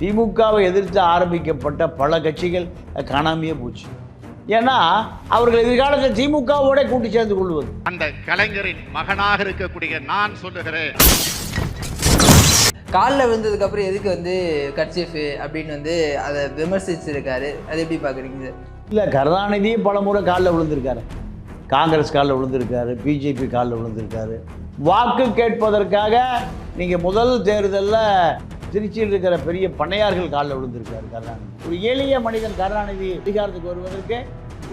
திமுகவை எதிர்த்து ஆரம்பிக்கப்பட்ட பல கட்சிகள் காணாமையே போச்சு. ஏன்னா அவர்கள் எதிர்காலத்தில் திமுகவோட கூட்டி சேர்ந்து கொள்வது. அந்த கலைஞரின் மகனாக இருக்கக்கூடிய நான் சொல்லுகிறேன். காலில் விழுந்ததுக்கு அப்புறம் எதுக்கு வந்து கட்சிஃப் அப்படின்னு வந்து அதை விமர்சிச்சிருக்காரு? அது எப்படி பார்க்குறீங்க சார்? இல்லை கருணாநிதியும் பல முறை காலில் விழுந்திருக்காரு. காங்கிரஸ் காலில் விழுந்திருக்காரு பிஜேபி காலில் விழுந்திருக்காரு. வாக்கு கேட்பதற்காக நீங்கள் முதல் தேர்தலில் திருச்சியில் இருக்கிற பெரிய பண்ணையார்கள் காலில் விழுந்திருக்காரு கருணாநிதி. ஒரு எளிய மனிதன் கருணாநிதி அதிகாரத்துக்கு வருவதற்கு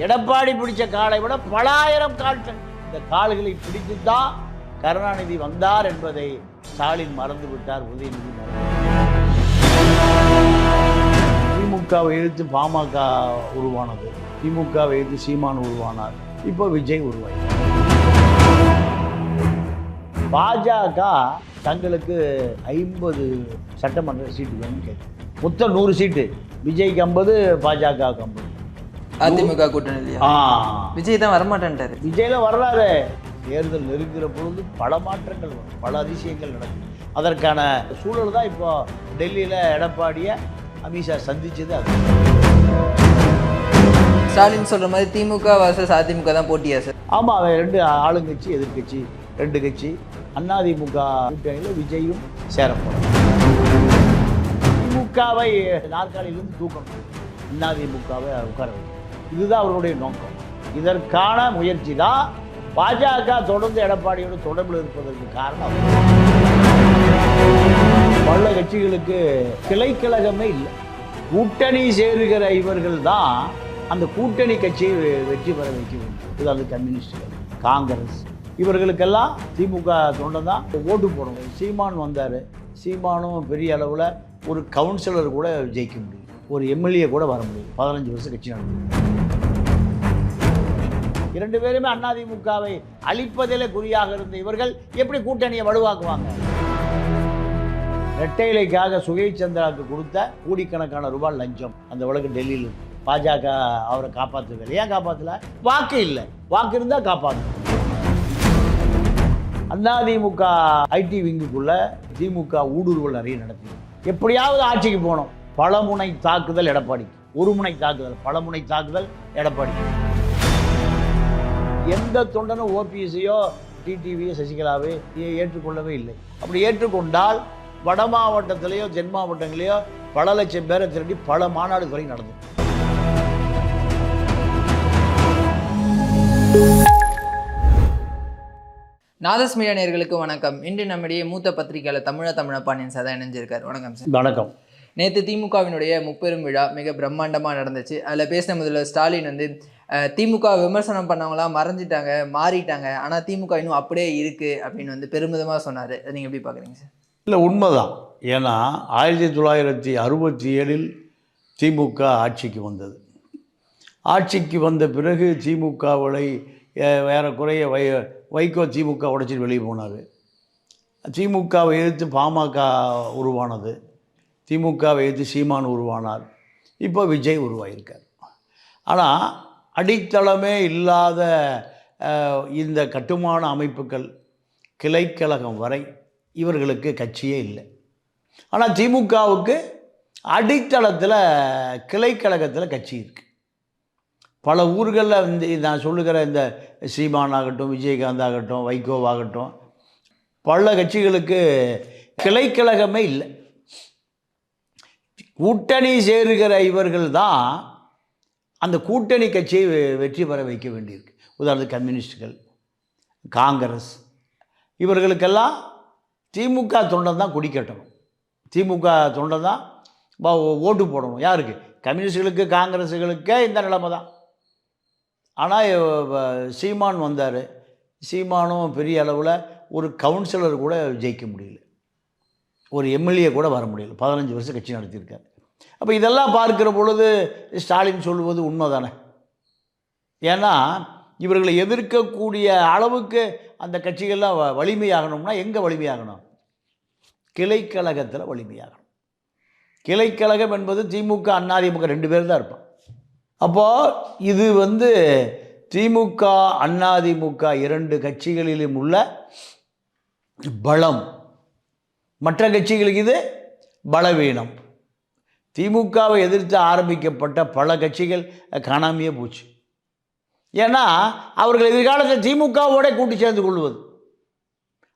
எடப்பாடி பிடிச்ச காலை விட பல ஆயிரம் கால்கள். இந்த கால்களை பிடித்து தான் கருணாநிதி வந்தார் என்பதை ஸ்டாலின் மறந்து விட்டார் உதயநிதி திமுகவை எதிர்த்து பாமக உருவானது. திமுகவை எதிர்த்து சீமான் உருவானார். இப்போ விஜய் உருவாயினார் பாஜக தங்களுக்கு ஐம்பது சட்டமன்ற சீட்டு வேணும்னு கேட்குது மொத்தம் நூறு சீட்டு. விஜய்க்கு ஐம்பது பாஜகவுக்கு ஐம்பது. அதிமுக கூட்டணி விஜய் தான் வரமாட்டேன்ட்டாரு. விஜயில வர்றாரு தேர்தல் நெருங்குற பொழுது பல மாற்றங்கள் வரும். பல அதிசயங்கள் நடக்கும் அதற்கான சூழல் தான் இப்போ டெல்லியில் எடப்பாடியை அமித்ஷா சந்திச்சது அது. ஸ்டாலின் சொல்ற மாதிரி திமுக வர்சஸ் அதிமுக தான் போட்டியா சார்? ஆமாம் அவன் ரெண்டு ஆளுங்கட்சி எதிர்க்கட்சி ரெண்டு கட்சி. அதிமுக கூட்டணியில் விஜயும் சேரப்படும் திமுகவை நாற்காலியிலிருந்து தூக்கணும் அதிமுகவை உட்கார இதுதான் அவர்களுடைய நோக்கம். இதற்கான முயற்சி தான் பாஜக தொடர்ந்து எடப்பாடியோட தொடர்பில் இருப்பதற்கு காரணம். பல கட்சிகளுக்கு கிளைக்கழகமே இல்லை. கூட்டணி சேருகிற இவர்கள் தான் அந்த கூட்டணி கட்சியை வெ- வெற்றி பெற வைக்க வேண்டும். அதாவது கம்யூனிஸ்டுகள் காங்கிரஸ் இவர்களுக்கெல்லாம் திமுக தொண்டை தான். ஓட்டு போடணும். சீமான் வந்தார். சீமானும் பெரிய அளவில் ஒரு கவுன்சிலர் கூட ஜெயிக்க முடியும். ஒரு எம்எல்ஏ கூட வர முடியும். பதினஞ்சு வருஷம் கட்சி நடந்தது இரண்டு பேருமே அதிமுகவை அழிப்பதிலே குறியாக இருந்த இவர்கள் எப்படி கூட்டணியை வலுவாக்குவாங்க? ரெட்டையிலைக்காக சுகை சந்திராவுக்கு கொடுத்த கோடிக்கணக்கான ரூபாய் லஞ்சம் அந்த வழக்கு டெல்லியில் பாஜக அவரை காப்பாற்றவில்லை ஏன் காப்பாற்றல வாக்கு இல்லை. வாக்கு இருந்தால் காப்பாற்றும் அதிமுக ஐடி விங்குக்குள்ள திமுக ஊடுருவல் நிறைய நடத்தி எப்படியாவது ஆட்சிக்கு போகணும். பலமுனை தாக்குதல் எடப்பாடி. ஒரு முனை தாக்குதல் பலமுனை தாக்குதல் எடப்பாடி. எந்த தொண்டனும் ஓபிஎஸ்ஸையோ டிடிவியோ சசிகலாவே ஏற்றுக்கொள்ளவே இல்லை. அப்படி ஏற்றுக்கொண்டால் வட மாவட்டத்திலேயோ தென் மாவட்டங்களையோ பல லட்சம் பேரை திரட்டி பல மாநாடு வரை நடந்தது நாதஸ் மீடியா நேயர்களுக்கு வணக்கம். இன்று நம்முடைய மூத்த பத்திரிகையாளர் தமிழ தமிழ பாண்டியன் சதா இணைஞ்சிருக்கார். வணக்கம் சார். வணக்கம். நேற்று திமுகவினுடைய முப்பெரும் விழா மிக பிரம்மாண்டமாக நடந்துச்சு. அதில் பேசின முதல்ல ஸ்டாலின் வந்து திமுக விமர்சனம் பண்ணவங்களாம் மறைஞ்சிட்டாங்க மாறிட்டாங்க. ஆனால் திமுக இன்னும் அப்படியே இருக்குது அப்படின்னு வந்து பெருமிதமாக சொன்னார். நீங்கள் எப்படி பார்க்குறீங்க சார்? இல்லை உண்மைதான். ஏன்னா ஆயிரத்தி தொள்ளாயிரத்தி அறுபத்தி ஏழில் திமுக ஆட்சிக்கு வந்தது. ஆட்சிக்கு வந்த பிறகு திமுகவை ஏறக்குறைய வை வைகோ திமுக உடைச்சிட்டு வெளியே போனார். திமுகவை எதிர்த்து பாமக உருவானது. திமுகவை எதிர்த்து சீமான் உருவானார். இப்போ விஜய் உருவாகியிருக்கார் ஆனால் அடித்தளமே இல்லாத இந்த கட்டுமான அமைப்புகள் கிளைக்கழகம் வரை இவர்களுக்கு கட்சியே இல்லை. ஆனால் திமுகவுக்கு அடித்தளத்தில் கிளைக்கழகத்தில் கட்சி இருக்குது பல ஊர்களில் இந்த நான் சொல்லுகிற இந்த சீமான் ஆகட்டும் விஜயகாந்த் ஆகட்டும் வைகோவாகட்டும். பல கட்சிகளுக்கு கிளைக்கழகமே இல்லை. கூட்டணி சேருகிற இவர்கள் தான் அந்த கூட்டணி கட்சியை வெற்றி பெற வைக்க வேண்டியிருக்கு. உதாரணத்துக்கு கம்யூனிஸ்டுகள் காங்கிரஸ் இவர்களுக்கெல்லாம் திமுக தொண்டன் தான் குடிக்கட்டணும் திமுக தொண்டன் தான் ஓட்டு போடணும். யாருக்கு? கம்யூனிஸ்டுகளுக்கு காங்கிரஸுகளுக்கே இந்த நிலைமை தான். ஆனால் சீமான் வந்தார். சீமானும் பெரிய அளவில் ஒரு கவுன்சிலர் கூட ஜெயிக்க முடியல. ஒரு எம்எல்ஏ கூட வர முடியல. பதினஞ்சு வருஷம் கட்சி நடத்தியிருக்காரு. அப்போ இதெல்லாம் பார்க்கிற பொழுது ஸ்டாலின் சொல்லுவது உண்மை தானே ஏன்னா இவர்களை எதிர்க்கக்கூடிய அளவுக்கு அந்த கட்சிகள்லாம் வ- வலிமையாகணும்னா எங்கே வலிமையாகணும்? கிளைக்கழகத்தில் வலிமையாகணும். கிளைக்கழகம் என்பது திமுக அதிமுக ரெண்டு பேர் தான் இருப்பான் அப்போது இது வந்து திமுக அதிமுக இரண்டு கட்சிகளிலும் உள்ள பலம். மற்ற கட்சிகளுக்கு இது பலவீனம். திமுகவை எதிர்த்து ஆரம்பிக்கப்பட்ட பல கட்சிகள் காணாமையே போச்சு. ஏன்னா அவர்கள் எதிர்காலத்தில் திமுகவோட கூட்டி சேர்ந்து கொள்வது.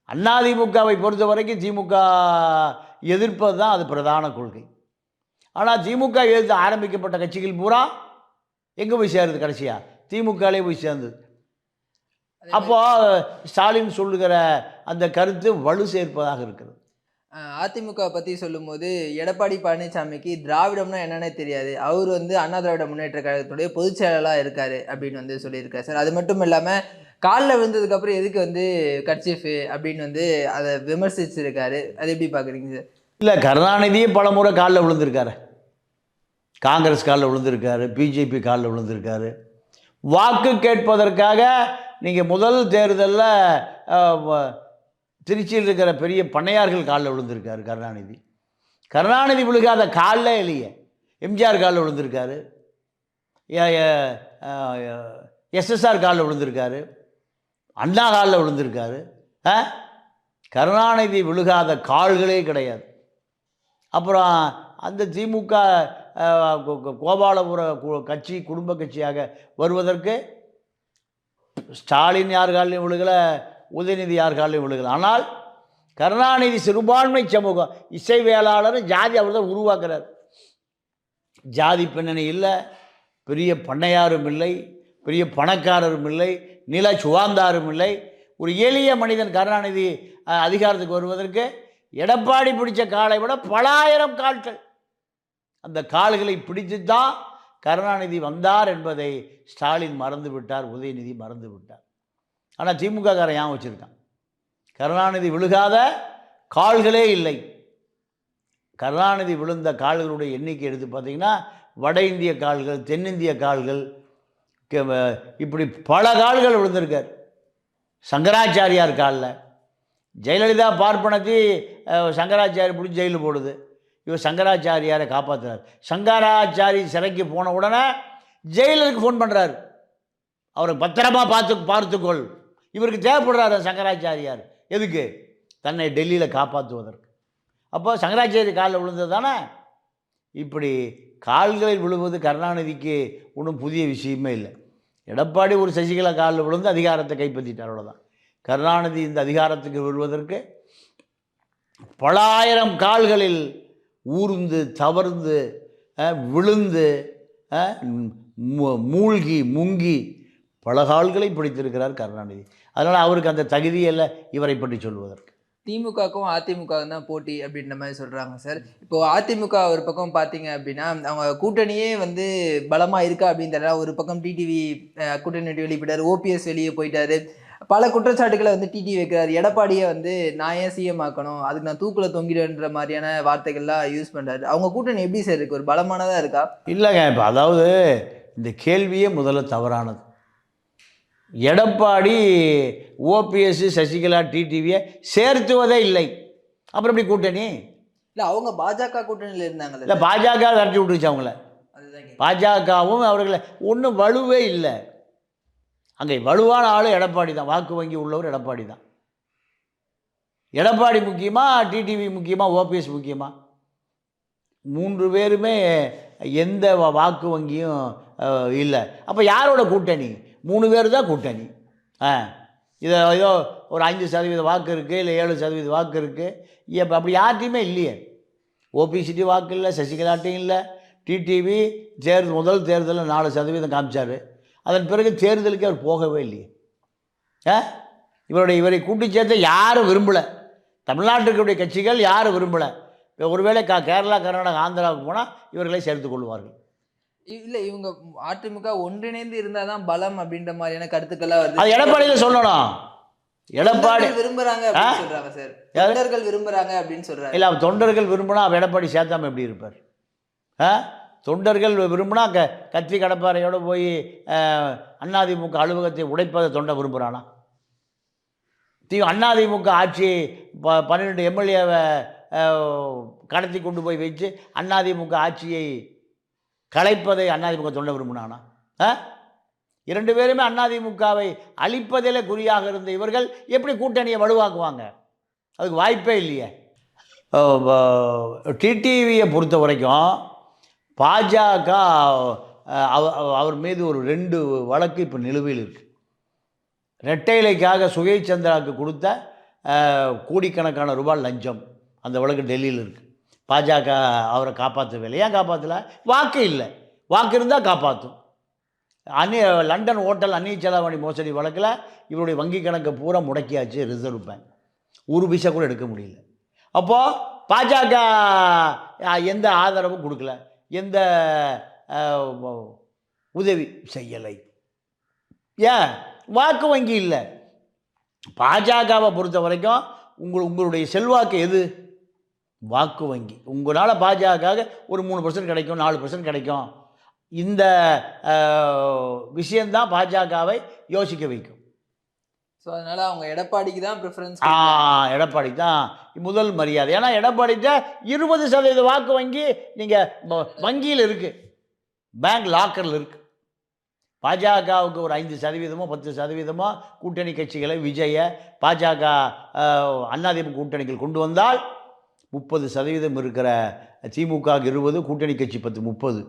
அதிமுகவை பொறுத்த வரைக்கும் திமுக எதிர்ப்பது தான் அது பிரதான கொள்கை. ஆனால் திமுக எதிர்த்து ஆரம்பிக்கப்பட்ட கட்சிகள் பூரா எங்கே போய் சேருது கடைசியா? திமுகலே போய் சேர்ந்தது. அப்போ ஸ்டாலின் சொல்லுகிற அந்த கருத்து வலு சேர்ப்பதாக இருக்கிறது. அதிமுக பற்றி சொல்லும்போது எடப்பாடி பழனிசாமிக்கு திராவிடம்னா என்னன்னே தெரியாது. அவர் வந்து அண்ணா திராவிட முன்னேற்ற கழகத்துடைய பொதுச் செயலாளராக இருக்காரு அப்படின்னு வந்து சொல்லியிருக்காரு. சார் அது மட்டும் இல்லாமல் காலில் விழுந்ததுக்கப்புறம் எதுக்கு வந்து கட்சிஃபு அப்படின்னு வந்து அதை விமர்சிச்சிருக்காரு. அது எப்படி பார்க்குறீங்க சார்? இல்லை கருணாநிதியே பல முறை காலில் விழுந்திருக்காரு. காங்கிரஸ் காலில் விழுந்திருக்காரு பிஜேபி காலில் விழுந்திருக்காரு. வாக்கு கேட்பதற்காக நீங்கள் முதல் தேர்தலில் திருச்சியில் இருக்கிற பெரிய பண்ணையார்கள் காலில் விழுந்திருக்காரு கருணாநிதி. கருணாநிதி விழுகாத காலில் இல்லையே எம்ஜிஆர் காலில் விழுந்திருக்காரு. எஸ்எஸ்ஆர் காலில் விழுந்திருக்காரு. அண்ணா காலில் விழுந்திருக்காரு. கருணாநிதி விழுகாத கால்களே கிடையாது. அப்புறம் அந்த திமுக கோபாலபுர கட்சி குடும்ப கட்சியாக வருவதற்கு ஸ்டாலின் யார் காலையும் விழுகலை உதயநிதி யார் காலையும் விழுகலை. ஆனால் கருணாநிதி சிறுபான்மை சமூகம் இசை வேளாளர் ஜாதி அவர் தான் உருவாக்குறார். ஜாதி பின்னணி இல்லை பெரிய பண்ணையாரும் இல்லை பெரிய பணக்காரரும் இல்லை நில சுவாந்தாரும் இல்லை. ஒரு எளிய மனிதன் கருணாநிதி அதிகாரத்துக்கு வருவதற்கு எடப்பாடி பிடிச்ச காலை விட பல ஆயிரம் கால்கள். அந்த கால்களை பிடிச்சு தான் கருணாநிதி வந்தார் என்பதை ஸ்டாலின் மறந்து விட்டார் உதயநிதி மறந்து விட்டார் ஆனால் திமுக காரன் ஏன் வச்சுருக்கான்? கருணாநிதி விழுகாத கால்களே இல்லை. கருணாநிதி விழுந்த கால்களுடைய எண்ணிக்கை எடுத்து பார்த்தீங்கன்னா வட இந்திய கால்கள் தென்னிந்திய கால்கள் இப்படி பல கால்கள் விழுந்திருக்கார். சங்கராச்சாரியார் காலில். ஜெயலலிதா பார்ப்பனத்தி சங்கராச்சாரி பிடிச்சி ஜெயிலில் போடுது. இவர் சங்கராச்சாரியாரை காப்பாற்றுறார் சங்கராச்சாரி சிறைக்கு போன உடனே ஜெயிலருக்கு ஃபோன் பண்ணுறார் அவரை பத்திரமா பார்த்து பார்த்துக்கொள். இவருக்கு தேவைப்படுறாரு சங்கராச்சாரியார். எதுக்கு? தன்னை டெல்லியில் காப்பாற்றுவதற்கு. அப்போ சங்கராச்சாரி காலில் விழுந்தது தானே இப்படி கால்களில் விழுவது கருணாநிதிக்கு ஒன்றும் புதிய விஷயமே இல்லை. எடப்பாடி ஒரு சசிகலா காலில் விழுந்து அதிகாரத்தை கைப்பற்றிட்டார் அவ்வளோதான் கருணாநிதி இந்த அதிகாரத்துக்கு விழுவதற்கு பல ஆயிரம் கால்களில் ஊர்ந்து தவறுந்து விழுந்து மூ- மூழ்கி முங்கி பல கால்களை பிடித்திருக்கிறார் கருணாநிதி. அதனால் அவருக்கு அந்த தகுதியல்ல இவரை பற்றி சொல்வதற்கு. திமுகவுக்கும் அதிமுகவுக்கும் தான் போட்டி அப்படின்ற மாதிரி சொல்கிறாங்க சார். இப்போது அதிமுக ஒரு பக்கம் பார்த்தீங்க அப்படின்னா அவங்க கூட்டணியே வந்து பலமாக இருக்கா அப்படின்னு தெரியல ஒரு பக்கம் டிடிவி கூட்டணி வெளியே போயிட்டார் ஓபிஎஸ் வெளியே போயிட்டாரு. பல குற்றச்சாட்டுகளை வந்து டிடி வைக்கிறாரு. எடப்பாடியை வந்து நான் ஏன் சிஎம் ஆக்கணும்? அதுக்கு நான் தூக்குல தொங்கிடுன்ற மாதிரியான வார்த்தைகள்லாம் யூஸ் பண்றாரு. அவங்க கூட்டணி எப்படி சார் இருக்கு? ஒரு பலமானதா இருக்கா? இல்லைங்க இப்போ அதாவது இந்த கேள்வியே முதல்ல தவறானது. எடப்பாடி ஓபிஎஸ் சசிகலா டிடிவியை சேர்த்துவதே இல்லை. அப்புறம் எப்படி கூட்டணி? இல்ல அவங்க பாஜக கூட்டணியில இருந்தாங்கல்ல இல்லை பாஜக விரட்டி விட்டுருச்சு அவங்கள. பாஜகவும் அவர்களை ஒன்றும் வலுவே இல்லை. அங்கே வலுவான ஆள் எடப்பாடி தான் வாக்கு வங்கி உள்ளவர் எடப்பாடி தான் எடப்பாடி முக்கியமாக டிடிவி முக்கியமாக ஓபிஎஸ் முக்கியமாக மூன்று பேருமே எந்த வாக்கு வங்கியும் இல்லை. அப்போ யாரோட கூட்டணி? மூணு பேர் தான் கூட்டணி. ஆ. இதை ஏதோ ஒரு அஞ்சு சதவீத வாக்கு இருக்குது இல்லை ஏழு சதவீத வாக்கு இருக்குது இப்போ அப்படி யார்ட்டையுமே இல்லையே. ஓபிசிடி வாக்கு இல்லை சசிகலாட்டையும் இல்லை. டிடிவி தேர்தல் முதல் தேர்தலில் நாலு சதவீதம் காமிச்சார். அதன் பிறகு தேர்தலுக்கு அவர் போகவே இல்லையே. ஆ? இவருடைய இவரை கூட்டி சேர்த்த யாரும் விரும்பலை. தமிழ்நாட்டுக்குடைய கட்சிகள் யாரும் விரும்பலை. இப்போ ஒருவேளை கா கேரளா கர்நாடகா ஆந்திராவுக்கு போனால் இவர்களை சேர்த்து கொள்வார்கள். இல்ல இவங்க அதிமுக ஒன்றிணைந்து இருந்தாதான் பலம் அப்படின்ற மாதிரியான கருத்துக்கள்லாம் வருது. அது எடப்பாடியில் சொல்லணும். எடப்பாடி அப்படின்னு சொல்றாங்க சார்? தொண்டர்கள் விரும்புறாங்க அப்படின்னு சொல்றாங்க இல்லை தொண்டர்கள் விரும்பினா அவர் எடப்பாடி சேர்த்தாம எப்படி இருப்பார்? ஆ? தொண்டர்கள் விரும்பினா க கத்தி கடப்பாறையோடு போய் அண்ணாதிமுக அதிமுக அலுவலகத்தை உடைப்பதை தொண்டை விரும்புகிறானா தி அதிமுக ஆட்சி ப பன்னிரெண்டு எம்எல்ஏவை கடத்தி கொண்டு போய் வச்சு அதிமுக ஆட்சியை கலைப்பதை அதிமுக தொண்டை விரும்பினானா ஆ இரண்டு பேருமே அதிமுகவை அழிப்பதில் குறியாக இருந்த இவர்கள் எப்படி கூட்டணியை வலுவாக்குவாங்க அதுக்கு வாய்ப்பே இல்லையே டிடிவியை பொறுத்த வரைக்கும் பாஜக அவ- அவர் மீது ஒரு ரெண்டு வழக்கு இப்போ நிலுவையில் இருக்குது ரெட்டைலைக்காக சுகை சந்திராவுக்கு கொடுத்த கோடிக்கணக்கான ரூபாய் லஞ்சம் அந்த வழக்கு டெல்லியில் இருக்குது பாஜக அவரை காப்பாற்றவில்லை ஏன் காப்பாற்றல வாக்கு இல்லை. வாக்கு இருந்தால் காப்பாற்றும் அந்நிய லண்டன் ஹோட்டல் அந்நிய செலாவணி மோசடி வழக்கில் இவருடைய வங்கி கணக்கை பூரா முடக்கியாச்சு ரிசர்வ் பேங்க். ஒரு பைசா கூட எடுக்க முடியல. அப்போது பாஜக எந்த ஆதரவும் கொடுக்கல. எந்த உதவி செய்யலை. ஏன்? வாக்கு வங்கி இல்லை. பாஜகவை பொறுத்த வரைக்கும் உங்கள் உங்களுடைய செல்வாக்கு எது? வாக்கு வங்கி. உங்களால் பாஜக ஒரு மூணு பர்சன்ட் கிடைக்கும் நாலு பர்சன்ட் கிடைக்கும். இந்த விஷயந்தான் பாஜகவை யோசிக்க வைக்கும். ஸோ அதனால அவங்க எடப்பாடிக்கு தான் ப்ரிஃபரன்ஸ் ஆ எடப்பாடி தான் முதல் மரியாதை. ஏன்னா எடப்பாடிட்ட இருபது சதவீத வாக்கு வங்கி நீங்கள் வங்கியில் இருக்குது பேங்க் லாக்கரில் இருக்குது பாஜகவுக்கு ஒரு ஐந்து சதவீதமோ பத்து சதவீதமோ கூட்டணி கட்சிகளை விஜய பாஜக அஹ், அதிமுக கூட்டணிகள் கொண்டு வந்தால் முப்பது சதவீதம் இருக்கிற திமுக இருபது கூட்டணி கட்சி பத்து முப்பது.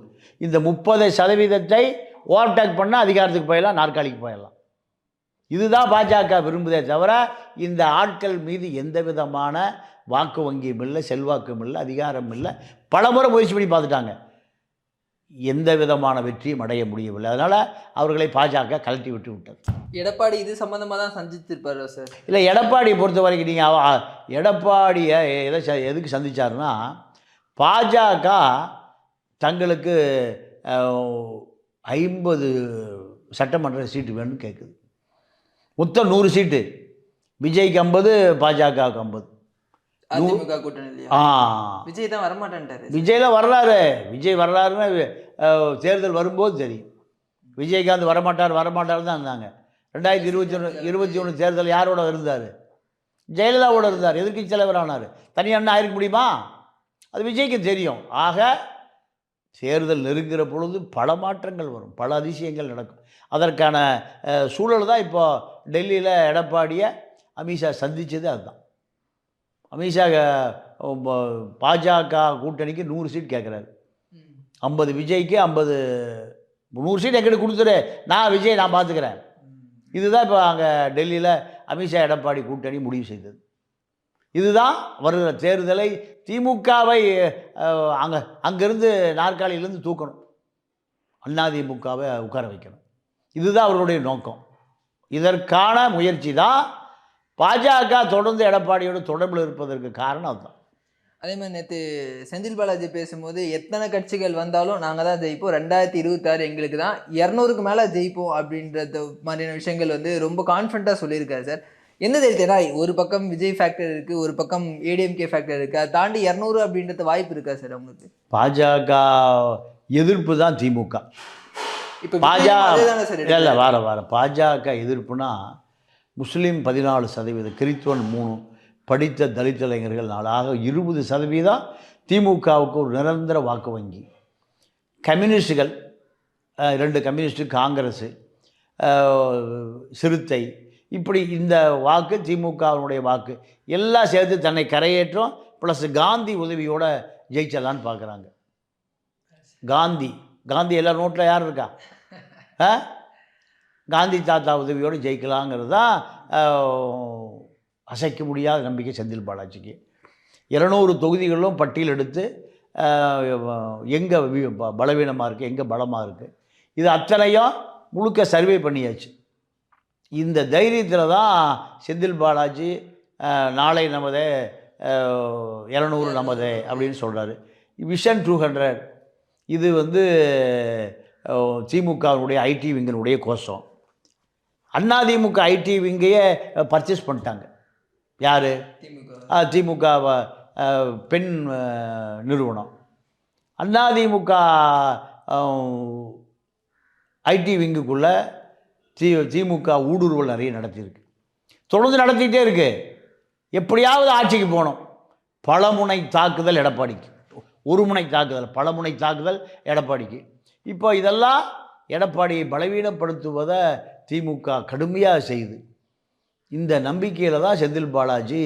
இந்த முப்பது சதவீதத்தை ஓவர்டேக் பண்ணால் அதிகாரத்துக்கு போயிடலாம் நாற்காலிக்கு போயிடலாம். இதுதான் பாஜக விரும்புதே தவிர இந்த ஆட்கள் மீது எந்த விதமான வாக்கு வங்கியும் இல்லை செல்வாக்கும் இல்லை அதிகாரம் இல்லை. பலமுறை முயற்சி பண்ணி பார்த்துட்டாங்க. எந்த விதமான வெற்றியும் அடைய முடியவில்லை. அதனால் அவர்களை பாஜக கழட்டி விட்டு விட்டது. எடப்பாடி இது சம்பந்தமா தான் சந்திச்சிருப்பாரு சார்? இல்லை எடப்பாடியை பொறுத்த வரைக்கும் நீங்கள் எடப்பாடியை எதை எதுக்கு சந்திச்சாருன்னா பாஜக தங்களுக்கு ஐம்பது சட்டமன்ற சீட்டு வேணும்னு கேட்குது. மொத்தம் நூறு சீட்டு. விஜய்க்கு ஐம்பது பாஜகவுக்கு ஐம்பது. அதிமுக கூட்டணி இல்லையா ஆ. விஜய் தான் வரமாட்டேன்ட்டாரு. விஜய்லாம் வர்றாரு விஜய் வர்றாருன்னு அஹ், தேர்தல் வரும்போது தெரியும். விஜயகாந்த் வரமாட்டார் வரமாட்டார் தான் இருந்தாங்க. ரெண்டாயிரத்தி இருபத்தி ஒன்று இருபத்தி ஒன்று தேர்தல் யாரோட இருந்தார்? ஜெயலலிதாவோட இருந்தார். எதிர்க்கட்சி தலைவர் ஆனார். தனியாக ஆயிருக்க முடியுமா? அது விஜய்க்கு தெரியும். ஆக தேர்தல் நெருங்குற பொழுது பல மாற்றங்கள் வரும். பல அதிசயங்கள் நடக்கும். அதற்கான சூழல் தான் இப்போ டெல்லியில் எடப்பாடியை அமித்ஷா சந்தித்தது அதுதான். அமித்ஷா பாஜக கூட்டணிக்கு நூறு சீட் கேட்குறாரு ஐம்பது விஜய்க்கு ஐம்பது நூறு சீட் எங்கிட்ட கொடுத்துரு. நான் விஜய் நான் பார்த்துக்கிறேன் இதுதான் இப்போ அங்கே டெல்லியில் அமித்ஷா எடப்பாடி கூட்டணி முடிவு செய்தது. இதுதான் வருகிற தேர்தலை திமுகவை அங்கே அங்கேருந்து நாற்காலியிலேருந்து தூக்கணும். அதிமுகவை உட்கார வைக்கணும். இதுதான் அவர்களுடைய நோக்கம். இதற்கான முயற்சி தான் பாஜக தொடர்ந்து எடப்பாடியோட தொடர்பில் இருப்பதற்கு காரணம் அதுதான். அதே மாதிரி நேற்று செந்தில் பாலாஜி பேசும்போது எத்தனை கட்சிகள் வந்தாலும் நாங்கள் தான் ஜெயிப்போம். ரெண்டாயிரத்தி இருபத்தாறு எங்களுக்கு தான் இரநூறுக்கு மேலே ஜெயிப்போம் அப்படின்றது மாதிரியான விஷயங்கள் வந்து ரொம்ப கான்ஃபிடண்ட்டாக சொல்லியிருக்காரு சார். எந்த தைரியத்தை ஏன்னா ஒரு பக்கம் விஜய் ஃபேக்டர் இருக்குது ஒரு பக்கம் ஏடிஎம்கே ஃபேக்டர் இருக்குது அதை தாண்டி இரநூறு அப்படின்றது வாய்ப்பு இருக்கா சார் அவங்களுக்கு? பாஜக எதிர்ப்பு தான் திமுக. பாஜக இல்லை வார வாரம் பாஜக எதிர்ப்புனா முஸ்லீம் பதினாலு சதவீதம் கிறிஸ்துவன் மூணு படித்த தலித் இளைஞர்கள் நாலு. ஆக இருபது சதவீதம் திமுகவுக்கு ஒரு நிரந்தர வாக்கு வங்கி. கம்யூனிஸ்டுகள் ரெண்டு கம்யூனிஸ்ட்டு காங்கிரஸு சிறுத்தை. இப்படி இந்த வாக்கு திமுகவினுடைய வாக்கு. எல்லாம் சேர்த்து தன்னை கரையேற்றும் ப்ளஸ் காந்தி உதவியோட ஜெயிச்சலான்னு பார்க்குறாங்க காந்தி. காந்தி எல்லா நோட்டில் யார் இருக்கா? காந்தி தாத்தா உதவியோடு ஜெயிக்கலாங்கிறது? தான் அசைக்க முடியாத நம்பிக்கை செந்தில் பாலாஜிக்கு. இருநூறு தொகுதிகளும் பட்டியல் எடுத்து எங்கே பலவீனமாக இருக்குது எங்கே பலமாக இருக்குது இது அத்தனையும் முழுக்க சர்வே பண்ணியாச்சு. இந்த தைரியத்தில் தான் செந்தில் பாலாஜி நாளை நமதே இரநூறு நமதே அப்படின்னு சொல்கிறாரு விஷன் டூ ஹண்ட்ரட். இது வந்து திமுகவினுடைய ஐடி விங்கினுடைய கோஷம். அதிமுக ஐடி விங்கையே பர்ச்சேஸ் பண்ணிட்டாங்க. யார்? திமுக. திமுக பெண் நிறுவனம். அதிமுக ஐடி விங்குக்குள்ளே தி திமுக ஊடுருவல் நிறைய நடத்தியிருக்கு. தொடர்ந்து நடத்திக்கிட்டே இருக்கு. எப்படியாவது ஆட்சிக்கு போகணும். பலமுனை தாக்குதல் எடப்பாடிக்கு. ஒரு முனை தாக்குதல் பலமுனை தாக்குதல் எடப்பாடிக்கு. இப்போ இதெல்லாம் எடப்பாடியை பலவீனப்படுத்துவதை திமுக கடுமையாக செய்யுது. இந்த நம்பிக்கையில் தான் செந்தில் பாலாஜி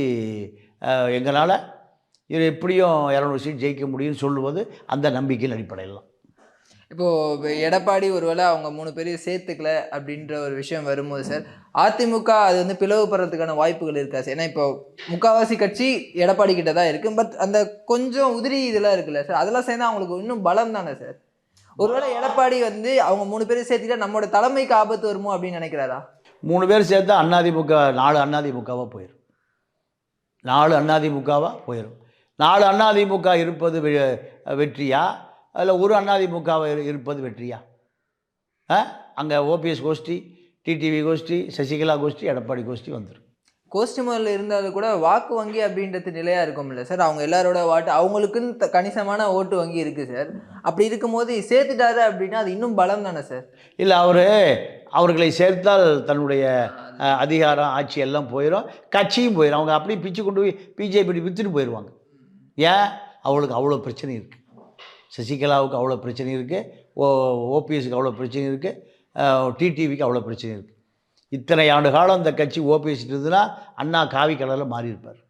எங்களால் இது எப்படியும் இரநூறு சீட் ஜெயிக்க முடியும்னு சொல்லுவது அந்த நம்பிக்கையின் அடிப்படையில் தான். இப்போது எடப்பாடி ஒருவேளை அவங்க மூணு பேரையும் சேர்த்துக்கல அப்படின்ற ஒரு விஷயம் வரும்போது சார் அதிமுக அது வந்து பிளவுபடுறதுக்கான வாய்ப்புகள் இருக்கா சார்? ஏன்னா இப்போ முக்காவாசி கட்சி எடப்பாடி கிட்ட தான் இருக்குது பட் அந்த கொஞ்சம் உதிரி இதெல்லாம் இருக்குல்ல சார்? அதெல்லாம் சேர்ந்தா அவங்களுக்கு இன்னும் பலம் தானே சார்? ஒருவேளை எடப்பாடி வந்து அவங்க மூணு பேரும் சேர்த்துட்டா நம்மளோட தலைமைக்கு ஆபத்து வருமோ அப்படின்னு நினைக்கிறாரா? மூணு பேர் சேர்த்தா அண்ணாதிமுக நாலு அண்ணாதிமுகவாக போயிடும் நாலு அண்ணாதிமுகவாக போயிடும் நாலு அண்ணாதிமுக இருப்பது வெ- வெற்றியா? அதில் ஒரு அண்ணாதிமுகவை இருப்பது வெற்றியா? ஆ? அங்கே ஓபிஎஸ் கோஷ்டி டிடிவி கோஷ்டி சசிகலா கோஷ்டி எடப்பாடி கோஷ்டி வந்துடும் கோஷ்டி இருந்தாலும் கூட வாக்கு வங்கி அப்படின்றது நிலையாக இருக்கும்ல சார்? அவங்க எல்லாரோட வாட்டு அவங்களுக்குன்னு கணிசமான ஓட்டு வங்கி இருக்குது சார். அப்படி இருக்கும்போது சேர்த்துட்டாரு அப்படின்னா அது இன்னும் பலம் தானே சார்? இல்லை அவர் அவர்களை சேர்த்தால் தன்னுடைய அதிகாரம் ஆட்சி எல்லாம் போயிடும் கட்சியும் போயிடும் அவங்க அப்படியே பிச்சு கொண்டு போய் பிஜேபி விற்றுட்டு போயிடுவாங்க ஏன்? அவளுக்கு அவ்வளோ பிரச்சனை இருக்குது சசிகலாவுக்கு அவ்வளோ பிரச்சனை இருக்குது ஓ ஓபிஎஸ்க்கு அவ்வளோ பிரச்சனை இருக்குது டிடிவிக்கு அவ்வளோ பிரச்சனை இருக்குது இத்தனை ஆண்டு காலம் அந்த கட்சி ஓபிஎஸ்ட்டு இருந்ததுன்னா அண்ணா காவி கலரில் மாறியிருப்பார்.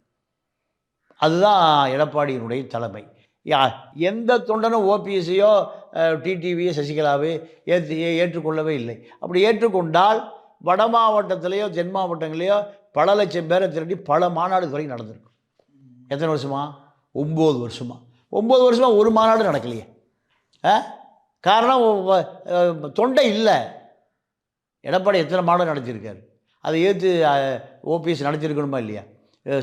அதுதான் எடப்பாடியினுடைய தலைமை. யா எந்த தொண்டனும் ஓபிஎஸ்ஸையோ டிடிவியோ சசிகலாவே ஏற்று ஏ- ஏற்றுக்கொள்ளவே இல்லை. அப்படி ஏற்றுக்கொண்டால் வட மாவட்டத்திலேயோ தென் மாவட்டங்களையோ பல லட்சம் பேரை திரட்டி பல மாநாடு வரைக்கும் நடந்திருக்கும். எத்தனை வருஷமா? ஒம்பது வருஷமா. ஒம்பது வருஷமாக ஒரு மாநாடு நடக்கலையே. ஆ காரணம் தொண்டை இல்லை. எடப்பாடி எத்தனை மாநாடு நடத்தியிருக்காரு அதை ஏற்று ஓபிஎஸ் நடத்தியிருக்கணுமா இல்லையா?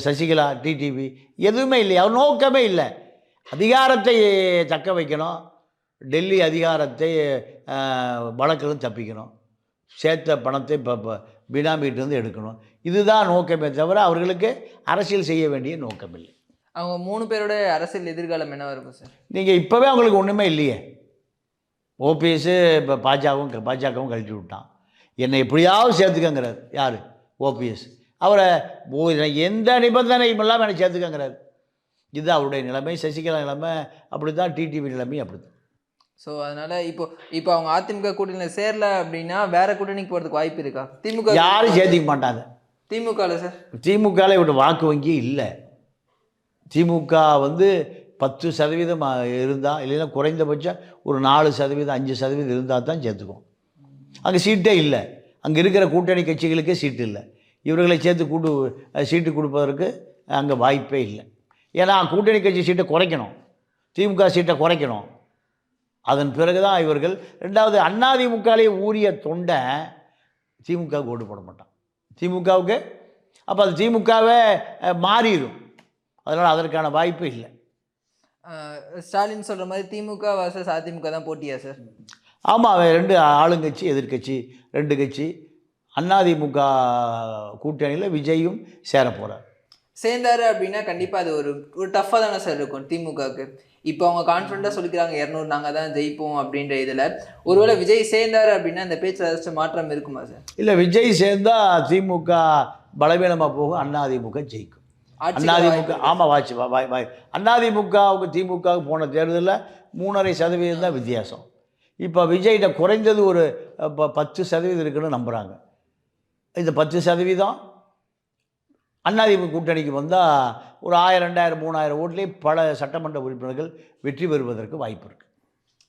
சசிகலா டிடிவி எதுவுமே இல்லையா? அவர் நோக்கமே இல்லை. அதிகாரத்தை தக்க வைக்கணும். டெல்லி அதிகாரத்தை வழக்கிலும் தப்பிக்கணும். சேர்த்த பணத்தை இப்போ பினாமிகிட்டேருந்து எடுக்கணும். இதுதான் நோக்கமே தவிர அவர்களுக்கு அரசியல் செய்ய வேண்டிய நோக்கமில்லை. அவங்க மூணு பேரோட அரசியல் எதிர்காலம் என்னவா இருக்கும் சார்? நீங்கள் இப்போவே அவங்களுக்கு ஒன்றுமே இல்லையே. ஓபிஎஸ்ஸு இப்போ பாஜகவும் பாஜகவும் கழட்டி விட்டான். என்னை எப்படியாவது சேர்த்துக்கங்கிறார். யார்? ஓபிஎஸ். அவரை எந்த நிபந்தனையும் இல்லாமல் என்னை சேர்த்துக்கங்கிறார். இது அவருடைய நிலைமை சசிகலா நிலைமை அப்படி தான் டிடிவி நிலைமை அப்படி தான் ஸோ அதனால இப்போ இப்போ அவங்க அதிமுக கூட்டணியில் சேரல அப்படின்னா வேற கூட்டணிக்கு போறதுக்கு வாய்ப்பு இருக்கா? திமுக யாரும் சேர்த்திக்க மாட்டாங்க. திமுகல சார்? திமுகவில் இவட வாக்கு வங்கி இல்லை. திமுக வந்து பத்து சதவீதம் இருந்தால் இல்லைன்னா குறைந்தபட்சம் ஒரு நாலு சதவீதம் அஞ்சு சதவீதம் இருந்தால் தான் சேர்த்துக்கும். அங்கே சீட்டே இல்லை. அங்கே இருக்கிற கூட்டணி கட்சிகளுக்கே சீட்டு இல்லை. இவர்களை சேர்த்து கூட்டு சீட்டு கொடுப்பதற்கு அங்கே வாய்ப்பே இல்லை. ஏன்னா கூட்டணி கட்சி சீட்டை குறைக்கணும். திமுக சீட்டை குறைக்கணும். அதன் பிறகு தான் இவர்கள் ரெண்டாவது அண்ணாதிமுகலே ஊறிய தொண்டை திமுகவுக்கு ஓட்டு போட மாட்டான். திமுகவுக்கு அப்போ அது திமுகவே மாறிடும் அதனால் அதற்கான வாய்ப்பு இல்லை. ஸ்டாலின் சொல்கிற மாதிரி திமுக வர்சஸ் அதிமுக தான் போட்டியா சார்? ஆமாம் ரெண்டு ஆளுங்கட்சி எதிர்க்கட்சி ரெண்டு கட்சி. அதிமுக கூட்டணியில் விஜயும் சேர போகிறார் சேர்ந்தாரு அப்படின்னா கண்டிப்பா அது ஒரு ஒரு டஃப்பாக தானே சார் இருக்கும் திமுகவுக்கு. இப்போ அவங்க கான்ஃபிடண்ட்டாக சொல்லிக்கிறாங்க இரநூறு நாங்கள் தான் ஜெயிப்போம் அப்படின்ற இதில். ஒருவேளை விஜய் சேர்ந்தாரு அப்படின்னா அந்த பேச்சில் ஏதாச்சும் மாற்றம் இருக்குமா சார் இல்லை விஜய் சேர்ந்தால் திமுக பலவீனமாக போகும் அதிமுக ஜெயிக்கும். அதிமுக ஆமாம் வாட்சி வா- வாய் வாய். அதிமுகவுக்கு திமுகவுக்கு போன தேர்தலில் மூணரை சதவீதம் தான் வித்தியாசம். இப்போ விஜய்கிட்ட குறைந்தது ஒரு அஹ், ப- பத்து சதவீதம் இருக்குன்னு நம்புகிறாங்க இந்த பத்து சதவீதம் அதிமுக கூட்டணிக்கு வந்தால் ஒரு ஆயிரம் ரெண்டாயிரம் மூணாயிரம் ஓட்லேயே பல சட்டமன்ற உறுப்பினர்கள் வெற்றி பெறுவதற்கு வாய்ப்பு இருக்குது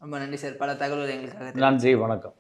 ரொம்ப நன்றி சார். பல தகவல்கள் எங்களுக்காக நன்றி வணக்கம்.